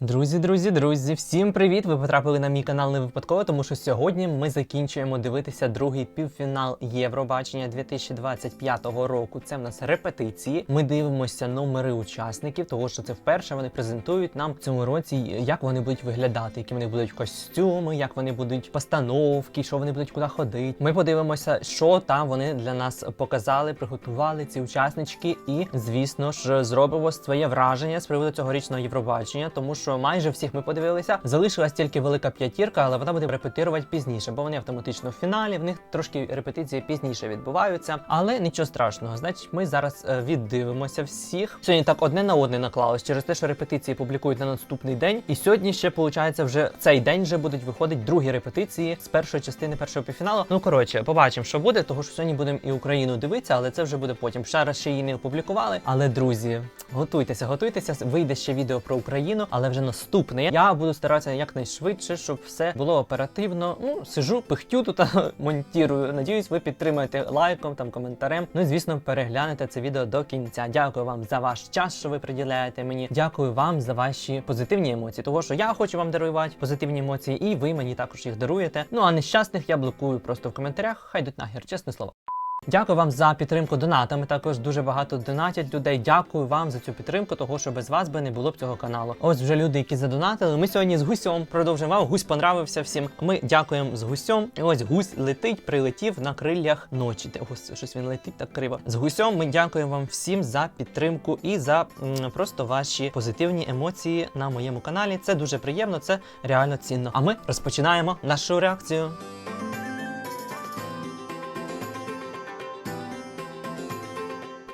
Друзі, друзі, друзі, всім привіт! Ви потрапили на мій канал не випадково, тому що сьогодні ми закінчуємо дивитися другий півфінал Євробачення 2025 року. Це в нас репетиції. Ми дивимося номери учасників, того що це вперше вони презентують нам в цьому році, як вони будуть виглядати, які вони будуть костюми, як вони будуть постановки, що вони будуть куди ходити. Ми подивимося, що там вони для нас показали, приготували ці учаснички, і звісно ж зробимо своє враження з приводу цьогорічного Євробачення, тому що майже всіх ми подивилися. Залишилась тільки велика п'ятірка, але вона буде репетирувати пізніше, бо вони автоматично в фіналі. В них трошки репетиції пізніше відбуваються. Але нічого страшного. Значить, ми зараз е, віддивимося всіх. Сьогодні так одне на одне наклалось через те, що репетиції публікують на наступний день. І сьогодні ще виходить, вже цей день вже будуть виходити другі репетиції з першої частини першого півфіналу. Ну коротше, побачимо, що буде, того що сьогодні будемо і Україну дивитися, але це вже буде потім. Ще раз ще її не опублікували. Але друзі, готуйтеся, готуйтеся. Вийде ще відео про Україну, але вже наступне. Я буду старатися якнайшвидше, щоб все було оперативно. Ну, сижу, пихтю тут, монтірую. Надіюсь, ви підтримаєте лайком, там коментарем. Ну і звісно, переглянете це відео до кінця. Дякую вам за ваш час, що ви приділяєте мені. Дякую вам за ваші позитивні емоції. Того, що я хочу вам дарувати позитивні емоції, і ви мені також їх даруєте. Ну а нещасних я блокую просто в коментарях. Хай йдуть нахер, чесне слово. Дякую вам за підтримку донатами. Також дуже багато донатять людей. Дякую вам за цю підтримку, того що без вас би не було б цього каналу. Ось вже люди, які задонатили. Ми сьогодні з гусьом продовжуємо. Вам Гусь понравився всім. Ми дякуємо з гусьом. І ось гусь летить, прилетів на криллях ночі. Та, Ось щось він летить так криво. З гусьом ми дякуємо вам всім за підтримку і за м, просто ваші позитивні емоції на моєму каналі. Це дуже приємно, це реально цінно. А ми розпочинаємо нашу реакцію.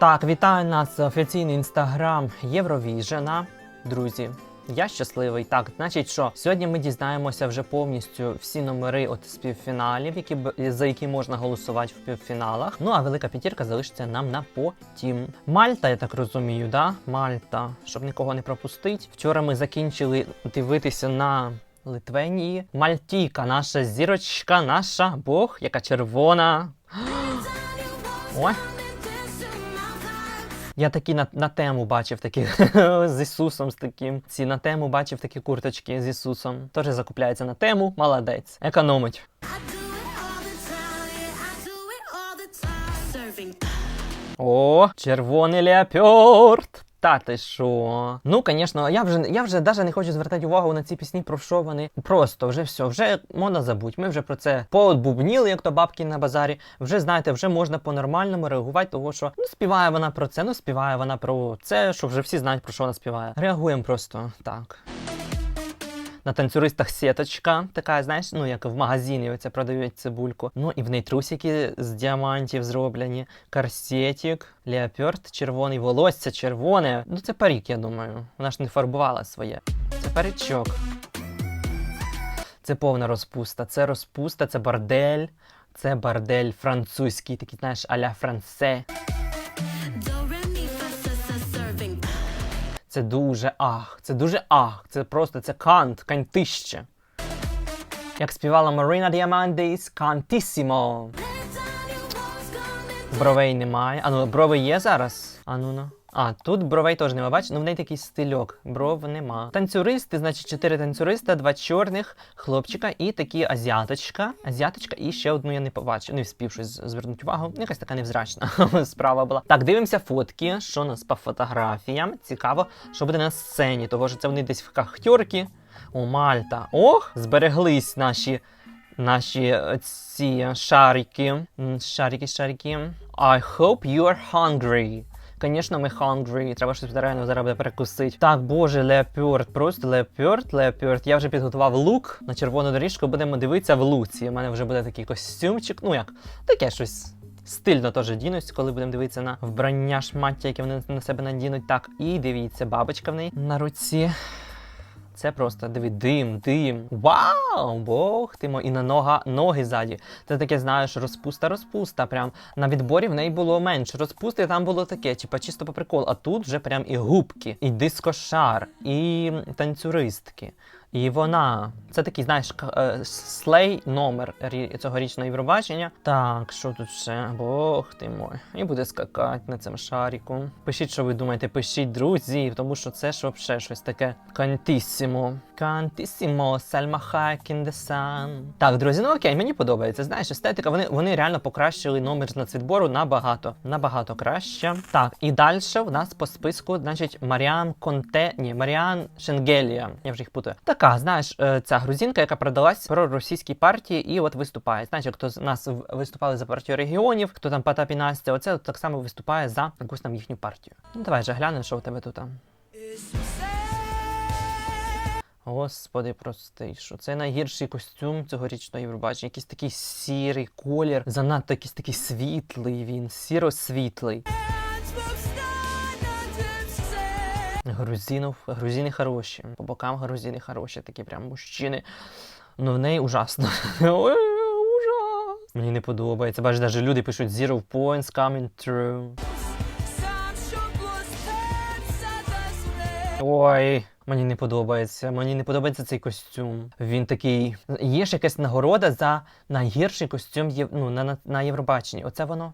Так, вітаю нас офіційний інстаграм Євровіжена. Друзі, я щасливий. Так, значить, що сьогодні ми дізнаємося вже повністю всі номери от з півфіналів, які за які можна голосувати в півфіналах. Ну а велика п'ятірка залишиться нам на потім. Мальта, я так розумію, да? Мальта, щоб нікого не пропустити. Вчора ми закінчили дивитися на. Литвенії, Мальтійка, наша зірочка, наша Бог, яка червона. Ой, я такі на, на тему бачив такі з Ісусом з таким. Ці на тему бачив такі курточки з Ісусом. Теж закупляється на тему. Молодець. Економить. О, червоний леопард. Та ти що? Ну, звісно, я вже я вже навіть не хочу звертати увагу на ці пісні, про що вони. Просто вже все, вже можна забути. Ми вже про це поотбубніли, як то бабки на базарі. Вже знаєте, вже можна по-нормальному реагувати, того що ну співає вона про це, ну співає вона про це, що вже всі знають про що вона співає. Реагуємо просто так. На танцюристах сіточка, така, знаєш, ну як в магазині оце продають цибульку. Ну і в неї трусики з діамантів зроблені, корсетик, леопард червоний, волосся червоне. Ну це парік, я думаю. Вона ж не фарбувала своє. Це паричок. Це повна розпуста. Це розпуста, це бордель. Це бордель французький, такий, знаєш, аля франце. Це дуже ах, це дуже ах, це просто це кант, кантище. Як співала Марина Діамандіс, кантісімо. Бровей немає. А ну, брови є зараз? Ану-ну. ну. А, тут бровей теж нема, бач? Ну в неї такий стильок. Бров нема. Танцюристи, значить, чотири танцюриста, два чорних хлопчика і такі азіаточка. Азіаточка, і ще одну я не побачив. Не вспів щось звернути увагу. Якась така невзрачна справа була. Так, дивимося фотки. Що у нас по фотографіям? Цікаво, що буде на сцені, того що це вони десь в кахтьорки. О, Мальта. Ох, збереглись наші наші е, ці шарики. Шарики, шарики. I hope you are hungry. Звісно, ми hungry. Треба щось реально зараз буде перекусити. Так, боже, леопард, просто леопард, леопард. Я вже підготував лук на червону доріжку. Будемо дивитися в луці. У мене вже буде такий костюмчик. Ну як, таке щось. Стильно теж дінусь, коли будемо дивитися на вбрання шмаття, яке вони на себе надінуть. Так, і дивіться, бабочка в неї на руці. Це просто диви, дим, дим. Вау! Бог ти мой. І на нога, ноги ззаді. Це таке, знаєш, розпуста, розпуста. Прям на відборі в неї було менше розпусти, там було таке, типа чисто по приколу. А тут вже прям і губки, і дискошар, і танцюристки. І вона. Це такий, знаєш, е, слей номер рі- цьогорічного Євробачення. Так, що тут ще? Бог ти мой. І буде скакати на цьому шаріку. Пишіть, що ви думаєте, пишіть, друзі, тому що це ж взагалі щось таке кантісімо. Кантісімо, Сельма Хайк in the sun. Так, друзі, ну окей, мені подобається. Знаєш, естетика, вони, вони реально покращили номер з нацвідбору набагато, набагато краще. Так, і далі в нас по списку, значить, Маріан Конте, ні, Маріан Шенгелія. Я вже їх путаю. Така, знаєш, е, ця грузинка, яка продалась про російській партії і от виступає. Знаєш, хто з нас виступали за партію регіонів, хто там Потап і Настя, оце так само виступає за якусь там їхню партію. Ну давай же глянемо, що у тебе тут. Господи, прости, що це найгірший костюм цьогорічного Євробачення. Якийсь такий сірий колір, занадто якийсь такий світлий він, сіро-світлий. Грузинов, грузини хороші. По бокам грузини хороші, такі прям мужчини. Ну в неї ужасно. Ужас. Мені не подобається. Бачиш, навіть люди пишуть Zero points coming through. Ой, мені не подобається. Мені не подобається цей костюм. Він такий. Є ж якась нагорода за найгірший костюм Єв... ну, на, на, на Євробаченні. Оце воно.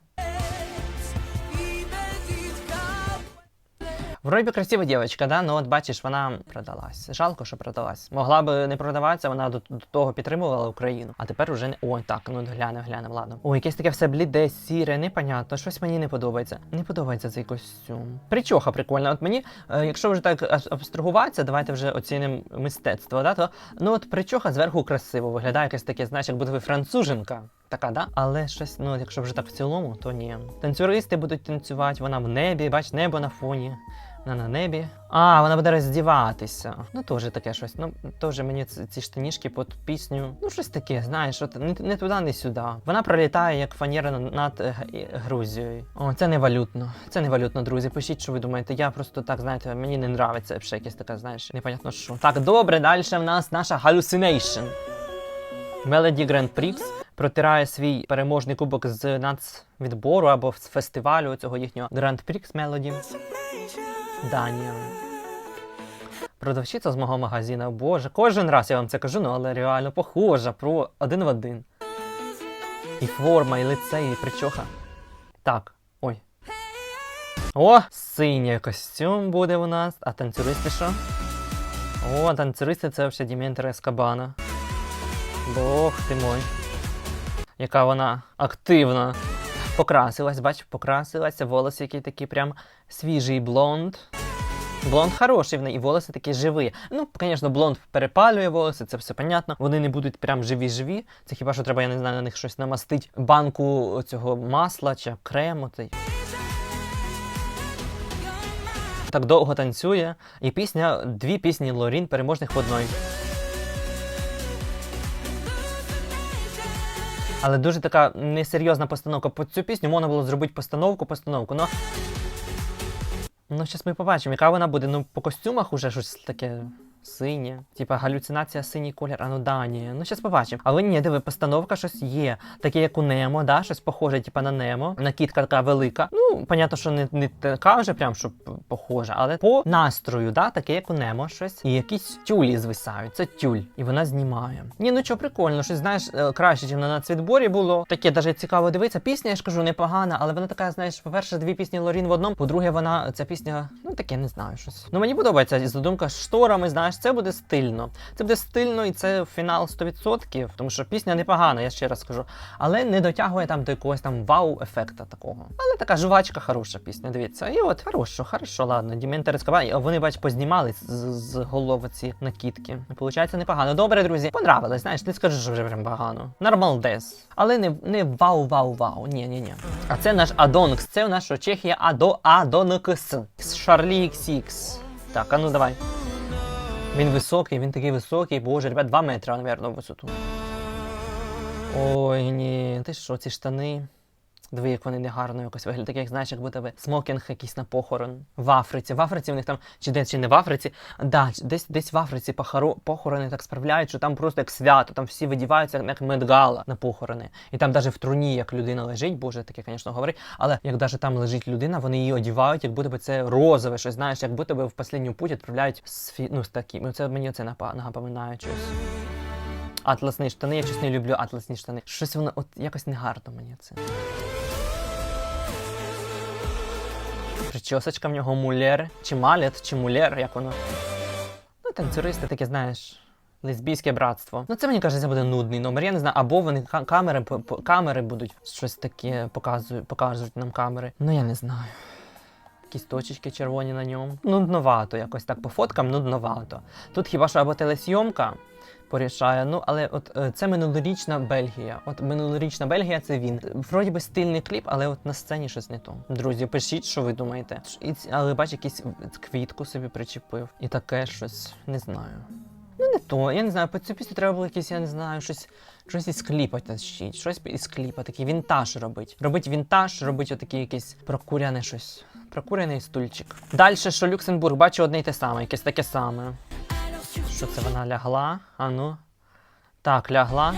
Вроді красива дівчинка, да? ну от бачиш, вона продалась. Жалко, що продалась. Могла би не продаватися, вона до, до того підтримувала Україну. А тепер уже не. Ой, так, ну глянемо, глянемо, ладно. Ой, якесь таке все бліде, сіре, непонятно. Щось мені не подобається. Не подобається цей костюм. Причоха прикольна. От мені, е, якщо вже так абстрагуватися, давайте вже оцінимо мистецтво, да? то ну от причоха зверху красиво виглядає якесь таке, знаєш, як буде ви француженка. Така, да? Але щось, ну якщо вже так в цілому, то ні. Танцюристи будуть танцювати, вона в небі, бач, небо на фоні. Вона на небі. А, вона буде роздіватися. Ну, теж таке щось. Ну, теж мені ці, штанішки під пісню. Ну, щось таке, знаєш, от не, не туди, не сюди. Вона пролітає як фанера над- е, Грузією. О, це не валютно. Це не валютно, друзі. Пишіть, що ви думаєте. Я просто так, знаєте, мені не нравиться ще якесь таке, знаєш, непонятно що. Так, добре, далі в нас наша Hallucination. Melody Grand Prix протирає свій переможний кубок з нацвідбору або з фестивалю цього їхнього Grand Prix Melody. Данія. Продавщиця з мого магазину. Боже, кожен раз я вам це кажу, ну але реально похожа про один в один. І форма, і лице, і причоха. Так, ой. О, синій костюм буде у нас. А танцюристи що? О, танцюристи це вже Діментера Ескабана. Бог ти мой. Яка вона активна. Покрасилась, бач, покрасилася, волоси які такі прям свіжий блонд. Блонд хороший в неї, і волоси такі живі. Ну, звісно, блонд перепалює волоси, це все понятно. Вони не будуть прям живі-живі. Це хіба що треба, я не знаю, на них щось намастить. Банку цього масла чи крему. Цей. Так довго танцює. І пісня, дві пісні Лорін переможних в одної. Але дуже така несерйозна постановка. По цю пісню можна було зробити постановку, постановку. Ну, ну зараз ми побачимо, яка вона буде. Ну, по костюмах уже щось таке синє. Типа галюцинація синій колір. А ну да. Ну зараз побачимо. Але ні, диви, постановка щось є. Таке, як у Немо, да? щось похоже, типа на Немо. Накидка така велика. Ну, понятно, що не, не така вже прям, щоб похожа, але по настрою, да, таке, як у Немо, щось. І якісь тюлі звисають. Це тюль. І вона знімає. Ні, ну що, прикольно, щось знаєш, е, краще, ніж на нацвідборі було. Таке даже цікаво дивитися. Пісня, я ж кажу, непогана, але вона така, знаєш, по-перше, дві пісні Лорін в одному. По-друге, вона ця пісня, ну таке не знаю щось. Ну мені подобається задумка з шторами, знаєш, це буде стильно. Це буде стильно і це фінал 100%, тому що пісня непогана, я ще раз скажу. Але не дотягує там до якогось там вау-ефекта такого. Але така жувачка, хороша пісня. Дивіться. І от хорошо, хорошо, ладно. Діментер Ескабан, вони бач, познімали з, з голови ці накидки. Получається непогано. Добре, друзі, понравилось. Знаєш, не скажу, що вже прям погано. Нормалдес. Але не, не вау-вау-вау. Ні, ні, ні. А це наш Адонкс. Це нас що Чехія Адо Адонкс. Шарлі XX. Так, а ну давай. Він високий, він такий високий, боже, ребят, 2 метри, мабуть, в висоту. Ой, ні, ти що, ці штани? Диви, як вони негарно якось виглядають, як знаєш, як будто би смокінг якийсь на похорон. В Африці. В Африці в них там, чи десь чи не в Африці, да, десь десь в Африці похоро, похорони так справляють, що там просто як свято, там всі видіваються як медгала на похорони. І там навіть в труні, як людина лежить, боже, таке, звісно, говорить, але як навіть там лежить людина, вони її одівають, як будто би це розове, щось знаєш, як будто би в останню путь відправляють з ну, з таким. Це мені це напоминає щось. Атласні штани, я не люблю атласні штани. Щось воно от якось негарно мені це. Причосочка в нього мулєр, чи малет, чи мулєр, як воно. Ну, танцюристи таке, знаєш. Лесбійське братство. Ну, це мені кажеться буде нудний номер. Я не знаю, або вони камери, камери будуть щось таке показують, покажуть нам камери. Ну я не знаю. Якісь точечки червоні на ньому. Нудновато, якось так по фоткам нудновато. Тут хіба що або телесйомка порішає, ну але от е, це минулорічна Бельгія. От минулорічна Бельгія це він. Вроді би стильний кліп, але от на сцені щось не то. Друзі, пишіть, що ви думаєте. І, але бач, якийсь квітку собі причепив. І таке щось не знаю. Ну не то, я не знаю, по цю пісню треба було якийсь, я не знаю, щось, щось із кліпа тащить, щось із кліпа, такий вінтаж робить. Робить вінтаж, робить отакий якийсь прокуряне щось. Прокурений стульчик. Далі, що Люксембург, бачу одне й те саме, якесь таке саме. Що це вона лягла? А ну. Так, лягла.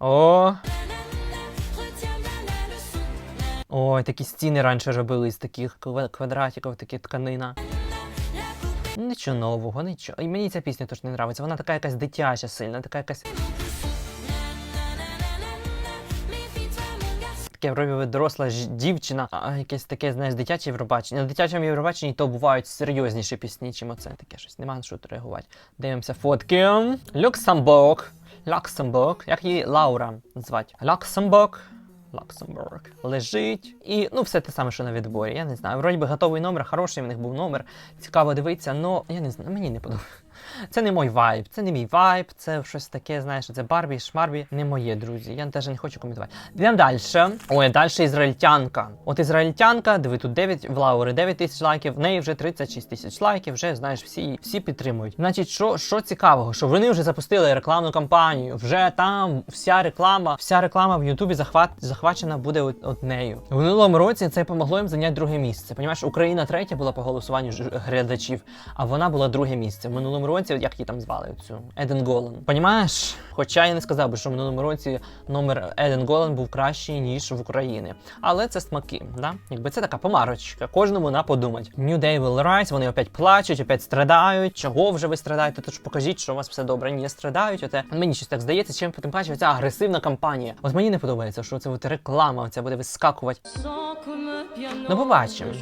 О! Ой, такі стіни раніше робили з таких ква- квадратиків, такі тканина. Нічого нового, нічого. І мені ця пісня теж не подобається. Вона така якась дитяча сильна, така якась. Таке би доросла ж дівчина, а якесь таке, знаєш, дитяче Євробачення. На дитячому Євробаченні то бувають серйозніші пісні, чим оце. Таке щось. Нема на що реагувати. Дивимося фотки. Люксембург. Люксембург. Як її Лаура звати? Люксембург. Люксембург. Лежить. І ну все те саме, що на відборі. Я не знаю. Вроді би готовий номер, хороший в них був номер. Цікаво дивитися, але я не знаю, мені не подобається. Це не мой вайб, це не мій вайб, це щось таке, знаєш, це Барбі, Шмарбі, не моє, друзі. Я навіть не хочу коментувати. Йдемо далі. Ой, далі ізраїльтянка. От ізраїльтянка, диви, тут 9 в Лаури, 9 тисяч лайків, в неї вже 36 тисяч лайків, вже знаєш, всі, всі підтримують. Значить, що, що цікавого, що вони вже запустили рекламну кампанію, вже там вся реклама, вся реклама в Ютубі захват, захвачена буде от, от нею. В минулому році це помогло їм зайняти друге місце. Понімаєш, Україна третя була по голосуванню глядачів, а вона була друге місце. В минулому році, як її там звали, цю Еден Голан. Понімаєш? Хоча я не сказав би, що в минулому році номер Еден Голан був кращий, ніж в Україні. Але це смаки, да? Якби це така помарочка, кожному на подумать. New Day will rise, вони опять плачуть, опять страдають. Чого вже ви страдаєте? Тож покажіть, що у вас все добре. Ні, страдають. Оте мені щось так здається, чим тим паче ця агресивна кампанія. От мені не подобається, що це от реклама, оця буде вискакувати. Ну, побачимо.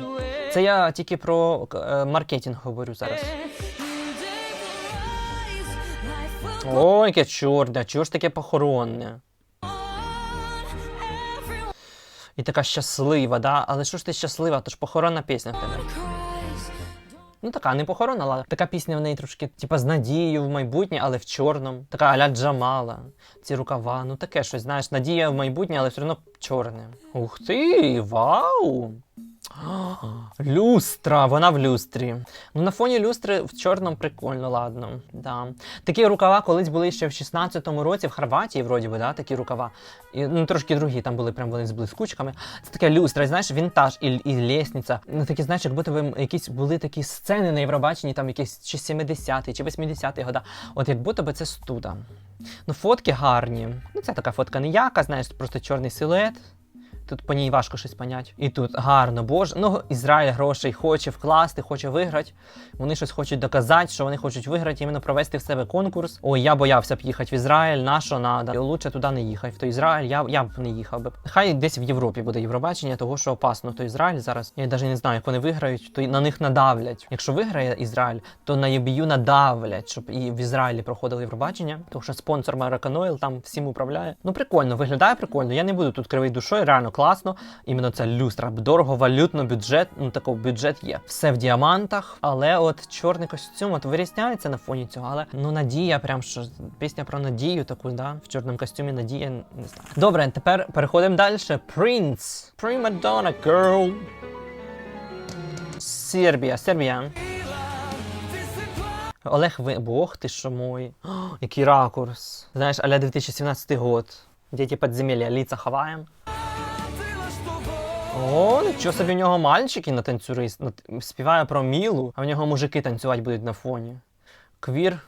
Це я тільки про е, маркетинг говорю зараз. Ой, яке чорне, чого ж таке похоронне? І така щаслива, да? Але що ж ти щаслива? То ж похоронна пісня в тебе. Ну така, не похоронна, але така пісня в неї трошки, типа, з надією в майбутнє, але в чорному. Така аля Джамала, ці рукава. Ну таке щось, знаєш, надія в майбутнє, але все одно чорне. Ух ти, вау! Люстра, вона в люстрі. Ну на фоні люстри в чорному прикольно, ладно. Да. Такі рукава колись були ще в 16-му році в Хорватії, вроді би, да, такі рукава. І, ну трошки другі, там були прям вони з блискучками. Це таке люстра, знаєш, вінтаж і, і лісниця. Ну такі, знаєш, як будто би якісь були такі сцени на Євробаченні, там якісь чи 70-ті, чи 80-ті года. От як будто би це студа. Ну, фотки гарні. Ну, це така фотка ніяка, знаєш, просто чорний силует. Тут по ній важко щось поняти. І тут гарно, боже. Ну, Ізраїль грошей хоче вкласти, хоче виграти. Вони щось хочуть доказати, що вони хочуть виграти, іменно провести в себе конкурс. Ой, я боявся б їхати в Ізраїль, на що надо. І Лучше туди не їхати. В той Ізраїль я, я б не їхав би. Хай десь в Європі буде Євробачення, того що опасно. То Ізраїль зараз. Я навіть не знаю, як вони виграють, то на них надавлять. Якщо виграє Ізраїль, то на ЄБЮ надавлять, щоб і в Ізраїлі проходило Євробачення. Тому що спонсор Oil там всім управляє. Ну прикольно, виглядає прикольно. Я не буду тут кривий душою, реально класно. Іменно ця люстра, дорого, валютно, бюджет, ну такий бюджет є. Все в діамантах, але от чорний костюм от вирізняється на фоні цього. Але ну надія, прям що пісня про надію таку, да, в чорному костюмі надія, не знаю. Добре, тепер переходимо далі. Prince. Prima Donna Girl. Сербія, Сербія. Олег Ви... Бог ти що мой. О, який ракурс. Знаєш, аля 2017 год. Дети подземелья, лица ховаем. О, нічого собі в нього мальчики на танцюрист співає про Мілу, а в нього мужики танцювати будуть на фоні. Квір.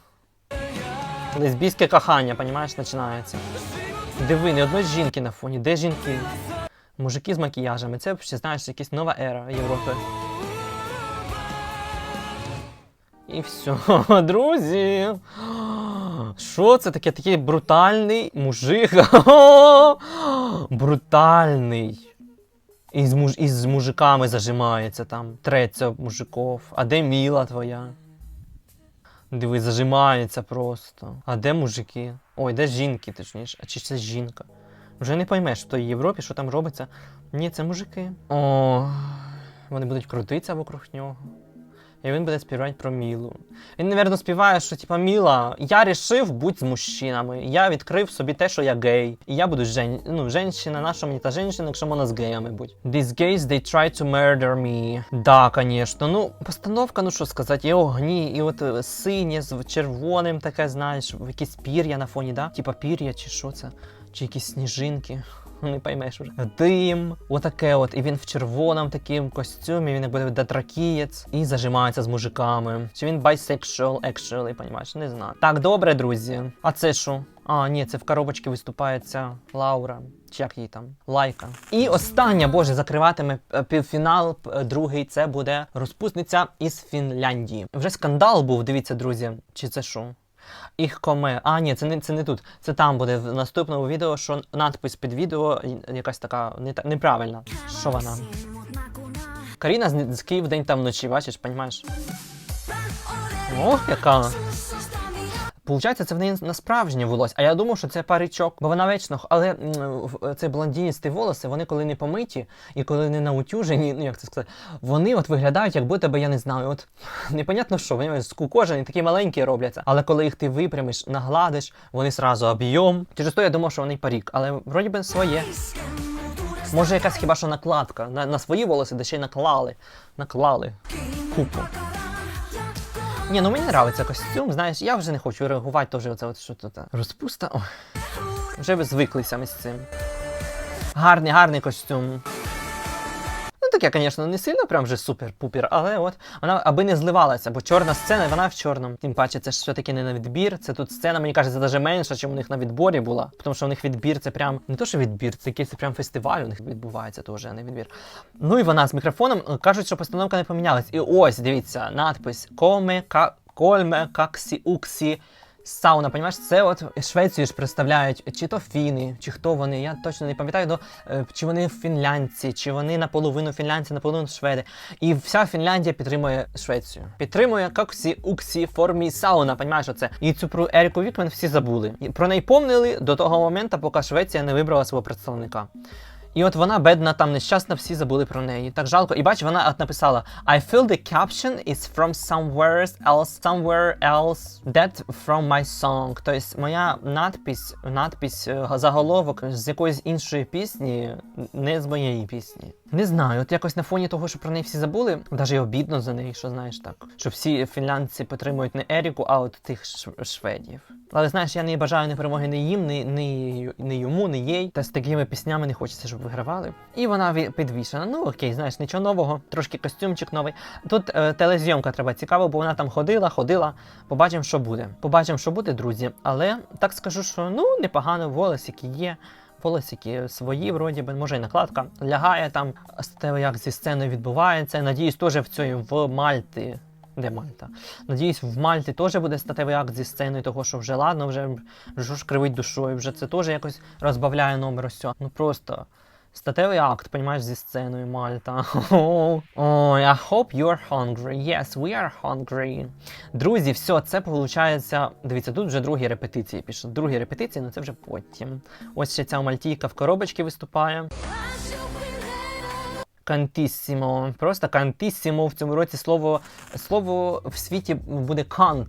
Лесбійське кохання, понімаєш, починається. Диви, не одної жінки на фоні. Де жінки? Мужики з макіяжами. Це взагалі, знаєш, якась нова ера Європи. І все, друзі. Що це таке? Такий брутальний мужик. Брутальний. І з, муж... і з мужиками зажимається там, треться мужиков. А де міла твоя? Диви, зажимається просто. А де мужики? Ой, де жінки, точніше. А чи це жінка? Вже не поймеш в той Європі, що там робиться. Ні, це мужики. О, вони будуть крутитися вокруг нього. І він буде співати про Мілу. Він, напевно, співає, що типа Міла, я рішив бути з мужчинами. Я відкрив собі те, що я гей. І я буду жен... ну, женщина, наша мені та женщина, якщо вона з геями будь. These gays, they try to murder me. Да, конечно. Ну, постановка, ну що сказати, і огні, і от е, синє з червоним таке, знаєш, якісь пір'я на фоні, да? Типа пір'я, чи що це? Чи якісь сніжинки. Не поймеш вже. Дим, отаке от. І він в червоному таким костюмі, він як буде дотракієць і зажимається з мужиками. Чи він bisexual, actually, понімаєш? Не знаю. Так, добре, друзі. А це що? А, ні, це в коробочці виступає ця Лаура. Чи як її там? Лайка. І остання, боже, закриватиме е, півфінал, другий. Це буде розпусниця із Фінляндії. Вже скандал був, дивіться, друзі. Чи це що? Їх коме. А, ні, це не, це не тут. Це там буде в наступному відео, що надпис під відео якась така не, неправильна. Що вона? Каріна з, з Київ день там вночі, бачиш, понімаєш? Ох, яка. Получається, це в неї на справжнє волосся. А я думав, що це паричок, бо вона вечно, але в- це блондиністі волоси, вони коли не помиті і коли не наутюжені, ну як це сказати, вони от виглядають, як будто би я не знаю. От непонятно що, вони скукожені, такі маленькі робляться. Але коли їх ти випрямиш, нагладиш, вони сразу об'єм. Через то я думав, що вони парік, але вроді би своє. Може, якась хіба що накладка на, на свої волоси, де ще й наклали. Наклали купу. Ні, ну мені подобається костюм, знаєш, я вже не хочу реагувати, теж оце от що тут. Розпуста. Ой. Вже ви звиклися ми з цим. Гарний, гарний костюм. Таке, звісно, не сильно прям вже супер-пупер, але от вона аби не зливалася, бо чорна сцена, вона в чорному. Тим паче, це ж все-таки не на відбір. Це тут сцена, мені кажеться, навіть менша, ніж у них на відборі була. Тому що у них відбір це прям не то, що відбір, це якийсь прям фестиваль у них відбувається теж, а не відбір. Ну і вона з мікрофоном е, кажуть, що постановка не помінялась. І ось дивіться, надпис Коме ка Кольме каксі уксі. Сауна, понімаєш, це от Швецію ж представляють, чи то фіни, чи хто вони, я точно не пам'ятаю, до, е, чи вони фінлянці, чи вони наполовину фінлянці, наполовину шведи. І вся Фінляндія підтримує Швецію. Підтримує каксі уксі формі сауна, понімаєш оце. І цю про Еріку Вікмен всі забули. Про неї помнили до того моменту, поки Швеція не вибрала свого представника. І от вона бедна, там нещасна, всі забули про неї. Так жалко. І бач, вона от написала: I feel the caption is from somewhere else, somewhere else, that from my song. Тобто моя надпись, надпись, е, заголовок з якоїсь іншої пісні, не з моєї пісні. Не знаю, от якось на фоні того, що про неї всі забули, навіть і обідно за неї, що знаєш так. Що всі фінландці підтримують не Еріку, а от тих шв- шведів. Але знаєш, я не бажаю ні перемоги ні їм, ні, ні, ні йому, ні їй. Та з такими піснями не хочеться, щоб вигравали. І вона ві- підвішена. Ну окей, знаєш, нічого нового, трошки костюмчик новий. Тут е, телезйомка треба цікаво, бо вона там ходила, ходила. Побачимо, що буде. Побачимо, що буде, друзі. Але так скажу, що ну непогано волосики є. Волосики свої, вроді би, може і накладка лягає там, статево як зі сценою відбувається. Надіюсь, теж в цій в Мальти. Де Мальта? Надіюсь, в Мальті теж буде статевий акт зі сценою, того, що вже ладно, вже, ж кривить душою, вже це теж якось розбавляє номер ось цього. Ну просто статевий акт, понімаєш, зі сценою Мальта. Ой, I hope you're hungry. Yes, we are hungry. Друзі, все, це виходить. Дивіться, тут вже другі репетиції пішли. Другі репетиції, ну це вже потім. Ось ще ця мальтійка в коробочці виступає. Кантісімо. Просто кантісімо в цьому році слово, слово в світі буде кант.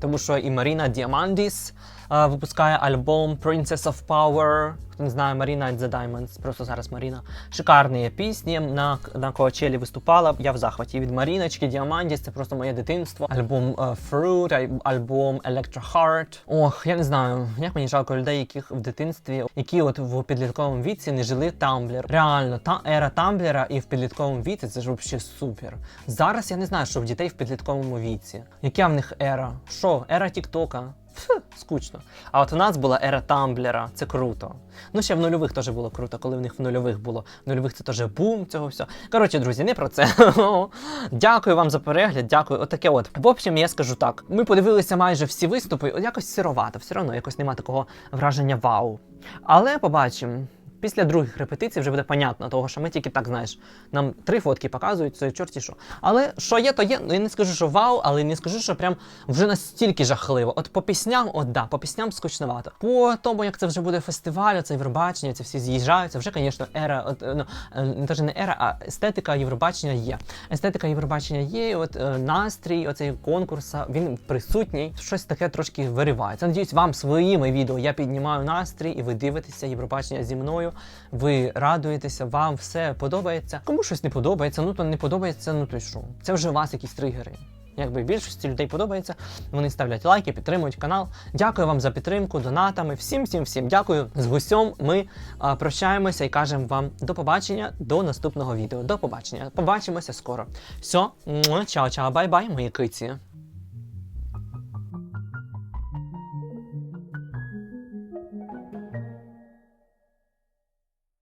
Тому що і Маріна Діамандіс випускає альбом Princess of Power. Хто не знає, Marina and the Diamonds, просто зараз Маріна. Шикарні пісні. На, на Коачелі виступала. Я в захваті від Маріночки, Діамандіс, це просто моє дитинство. Альбом е, Fruit, альбом Electro Heart. Ох, я не знаю, як мені жалко людей, яких в дитинстві, які от в підлітковому віці не жили Тамблер. Реально, та ера Тамблера і в підлітковому віці це ж взагалі супер. Зараз я не знаю, що в дітей в підлітковому віці. Яка в них ера? Що? Ера Тіктока? Скучно. А от у нас була ера Тамблера, це круто. Ну, ще в нульових теж було круто, коли в них в нульових було. В нульових це теж бум цього всього. Коротше, друзі, не про це. дякую вам за перегляд, дякую. Отаке от. В общем, я скажу так: ми подивилися майже всі виступи, от якось сировато, все одно якось нема такого враження вау. Але побачимо. Після других репетицій вже буде понятно, того що ми тільки так знаєш. Нам три фотки показують, це чорті що. Але що є, то є. Ну я не скажу, що вау, але не скажу, що прям вже настільки жахливо. От по пісням, от да, по пісням скучновато. По тому, як це вже буде фестиваль, це Євробачення, це всі з'їжджаються. Вже, звісно, ера, от е, ну е, не теж не ера, а естетика Євробачення є. Естетика Євробачення є. От е, настрій, оцей конкурсу, він присутній. Щось таке трошки виривається. Надіюсь, вам своїми відео я піднімаю настрій, і ви дивитеся Євробачення зі мною. Ви радуєтеся, вам все подобається. Кому щось не подобається, ну то не подобається, ну то й що? Це вже у вас якісь тригери. Якби більшості людей подобається, вони ставлять лайки, підтримують канал. Дякую вам за підтримку, донатами. Всім, всім, всім дякую. З гусьом ми а, прощаємося і кажемо вам до побачення до наступного відео. До побачення. Побачимося скоро. Все, чао, чао, бай-бай, мої киці.